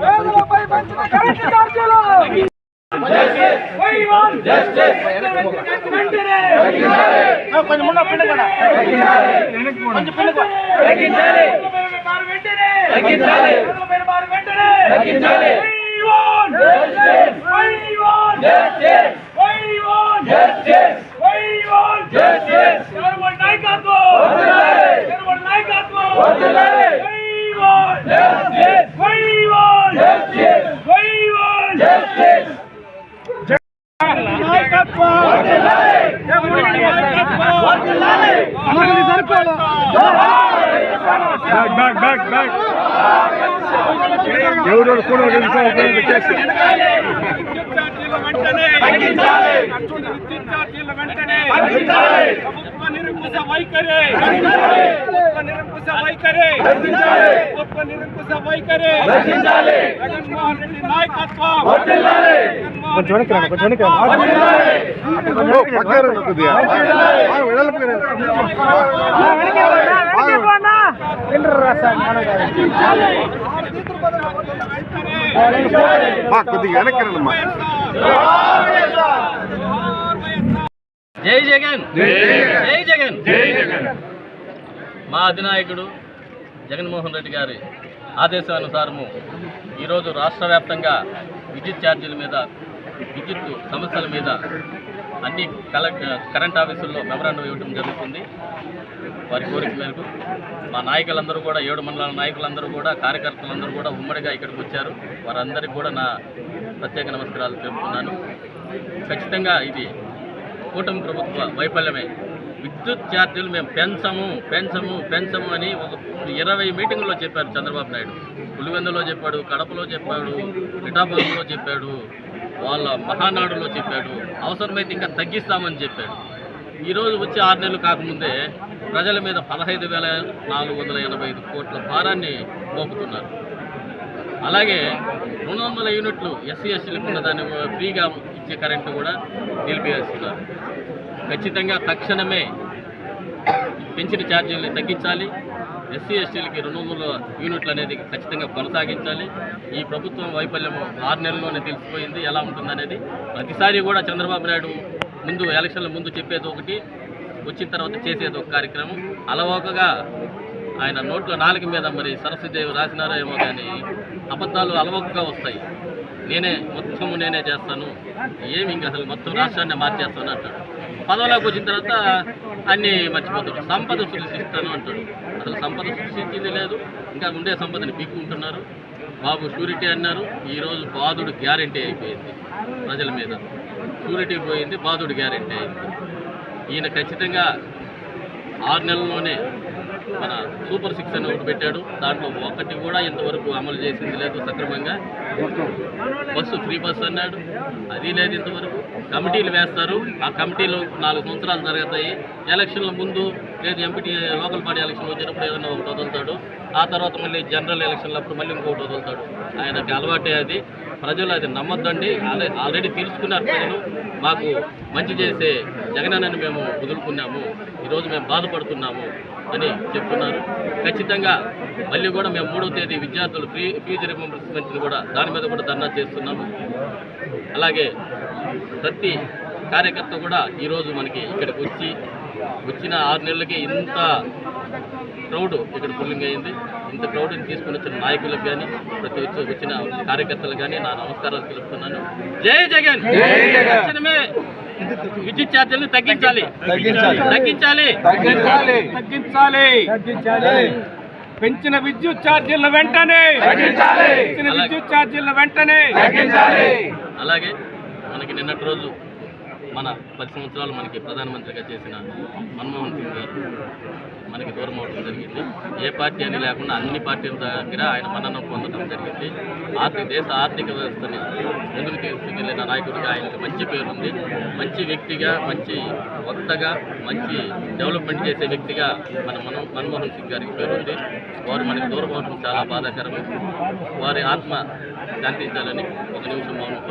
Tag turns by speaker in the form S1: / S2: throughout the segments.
S1: పేదలపై పెంచిన కొంచెం ముందు పిండి కూడా కొంచెం పిండి కూడా తగ్గించాలి వెంటనే తగ్గించాలి వెంటనే తగ్గించాలి
S2: బ్యాక్ బ్యాక్ బ్యాక్ ఎవరు కూడా చేసి
S3: ప్రభుత్వ నిరంకుశ వైఖరి ప్రభుత్వ నిరంకుశ వైఖరి ప్రభుత్వ నిరంకుశ వైఖరి జగన్మోహన్ రెడ్డి నాయకత్వం జగన్మోహన్ రెడ్డి
S2: కొద్దిగా
S4: జై జగన్. జై జగన్. మా అధినాయకుడు జగన్మోహన్ రెడ్డి గారి ఆదేశానుసారము ఈరోజు రాష్ట్ర వ్యాప్తంగా విద్యుత్ ఛార్జీల మీద విద్యుత్ సమస్యల మీద అన్ని కలెక్ట్ కరెంట్ ఆఫీసుల్లో మెమరాండం ఇవ్వడం జరుగుతుంది. వారి కోరిక మేరకు మా నాయకులందరూ కూడా ఏడు మండలాల నాయకులందరూ కూడా కార్యకర్తలందరూ కూడా ఉమ్మడిగా ఇక్కడికి వచ్చారు. వారందరికీ కూడా నా ప్రత్యేక నమస్కారాలు తెలుపుతున్నాను. ఖచ్చితంగా ఇది కూటమి ప్రభుత్వ వైఫల్యమే. విద్యుత్ ఛార్జీలు మేము పెంచము పెంచము పెంచము అని ఒక ఇరవై మీటింగుల్లో చెప్పారు చంద్రబాబు నాయుడు. పులివెందులో చెప్పాడు కడపలో చెప్పాడు పిఠాపురంలో చెప్పాడు. వాళ్ళ మహానాడులో చెప్పాడు. అవసరమైతే ఇంకా తగ్గిస్తామని చెప్పాడు. ఈరోజు వచ్చే ఆరు నెలలు కాకముందే ప్రజల మీద పదహైదు వేల నాలుగు వందల ఎనభై ఐదు కోట్ల భారాన్ని మోపుతున్నారు. అలాగే రెండు వందల యూనిట్లు ఎస్సీ ఎస్టీలకు ఉన్న దాన్ని ఫ్రీగా ఇచ్చే కరెంటు కూడా నిలిపివేస్తున్నారు. ఖచ్చితంగా తక్షణమే పెంచిన ఛార్జీలను తగ్గించాలి. ఎస్సీ ఎస్టీలకి రెండు వందల యూనిట్లు అనేది ఖచ్చితంగా కొనసాగించాలి. ఈ ప్రభుత్వం వైఫల్యం ఆరు నెలల్లోనే తెలిసిపోయింది. ఎలా ఉంటుందనేది ప్రతిసారి కూడా చంద్రబాబు నాయుడు ముందు ఎలక్షన్ల ముందు చెప్పేది ఒకటి వచ్చిన తర్వాత చేసేది ఒక కార్యక్రమం. అలవోకగా ఆయన నోట్ల నాలుగు మీద మరి సరస్వతిదేవి రాసినారో ఏమో కానీ అబద్ధాలు అలవోకగా వస్తాయి. నేనే మొత్తము నేనే చేస్తాను. ఏమి ఇంకా అసలు మొత్తం రాష్ట్రాన్ని మార్చేస్తాను అంటాడు. పదవిలోకి వచ్చిన తర్వాత అన్నీ మర్చిపోతాడు సంపద సృష్టిస్తాను అంటాడు. అసలు సంపద సృష్టించింది లేదు. ఇంకా ఉండే సంపదని పీక్కుంటున్నారు. బాబు షూరిటీ అన్నారు. ఈరోజు బాధుడు గ్యారంటీ అయిపోయింది ప్రజల మీద. షూరిటీ పోయింది బాధుడు గ్యారంటీ అయింది. ఈయన ఖచ్చితంగా ఆరు నెలల్లోనే మన సూపర్ సిక్స్ అని ఒకటి పెట్టాడు. దాంట్లో ఒకటి కూడా ఇంతవరకు అమలు చేసింది లేదు సక్రమంగా. బస్సు ఫ్రీ బస్సు అన్నాడు. అది లేదు ఇంతవరకు. కమిటీలు వేస్తారు. ఆ కమిటీలు నాలుగు సంవత్సరాలు జరుగుతాయి. ఎలక్షన్ల ముందు లేదు ఎంపీటీ లోకల్ పార్టీ ఎలక్షన్ వచ్చినప్పుడు ఏదైనా ఒకటి వదులుతాడు. ఆ తర్వాత మళ్ళీ జనరల్ ఎలక్షన్లప్పుడు మళ్ళీ ఇంకోటి వదులుతాడు. ఆయనకి అలవాటే అది. ప్రజలు అది నమ్మొద్దండి. ఆల్రెడీ ఆల్రెడీ తెలుసుకున్నారు ప్రజలు. మాకు మంచి చేసే జగనన్నని మేము వదులుకున్నాము. ఈరోజు మేము బాధపడుతున్నాము అని చెప్తున్నారు. ఖచ్చితంగా మళ్ళీ కూడా మేము మూడో తేదీ విద్యార్థులు ఫ్రీ ఫీజు రింబర్స్మెంట్ని కూడా దాని మీద కూడా ధర్నా చేస్తున్నాము. అలాగే ప్రతి కార్యకర్త కూడా ఈరోజు మనకి ఇక్కడికి వచ్చి వచ్చిన ఆరు నెలలకి ఇంత క్రౌడ్ ఇక్కడ పుల్లింగ్ అయింది. ఇంత క్రౌడ్ని తీసుకుని వచ్చిన నాయకులకు కానీ ప్రతి వచ్చి వచ్చిన కార్యకర్తలకు కానీ నా నమస్కారాలు తెలుపుతున్నాను. జై జగన్! తక్షణమే విద్యుత్ ఛార్జీలను తగ్గించాలి. తగ్గించాలి.
S3: తగ్గించాలి. పెంచిన విద్యుత్ ఛార్జీల వెంటనే. పెంచిన విద్యుత్ ఛార్జీల వెంటనే.
S4: అలాగే మనకి నిన్నటి రోజు మన పది సంవత్సరాలు మనకి ప్రధానమంత్రిగా చేసిన మన్మోహన్ సింగ్ గారు మనకి దూరం అవడం జరిగింది. ఏ పార్టీ అని లేకుండా అన్ని పార్టీల దగ్గర ఆయన మన్ననం పొందడం జరిగింది. ఆర్థిక దేశ ఆర్థిక వ్యవస్థని ముందుకు తీసుకెళ్ళిన నాయకుడిగా ఆయనకి మంచి పేరు ఉంది. మంచి వ్యక్తిగా మంచి వక్తగా మంచి డెవలప్మెంట్ చేసే వ్యక్తిగా మన మన మన్మోహన్ సింగ్ గారికి పేరు ఉంది. వారు మనకి దూరం అవడం చాలా బాధాకరం. వారి ఆత్మ శాంతించాలని ఒక నిమిషం మౌనం.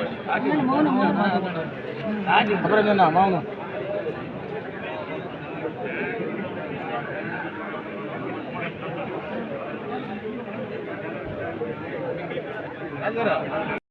S4: para na mão, não. Agora.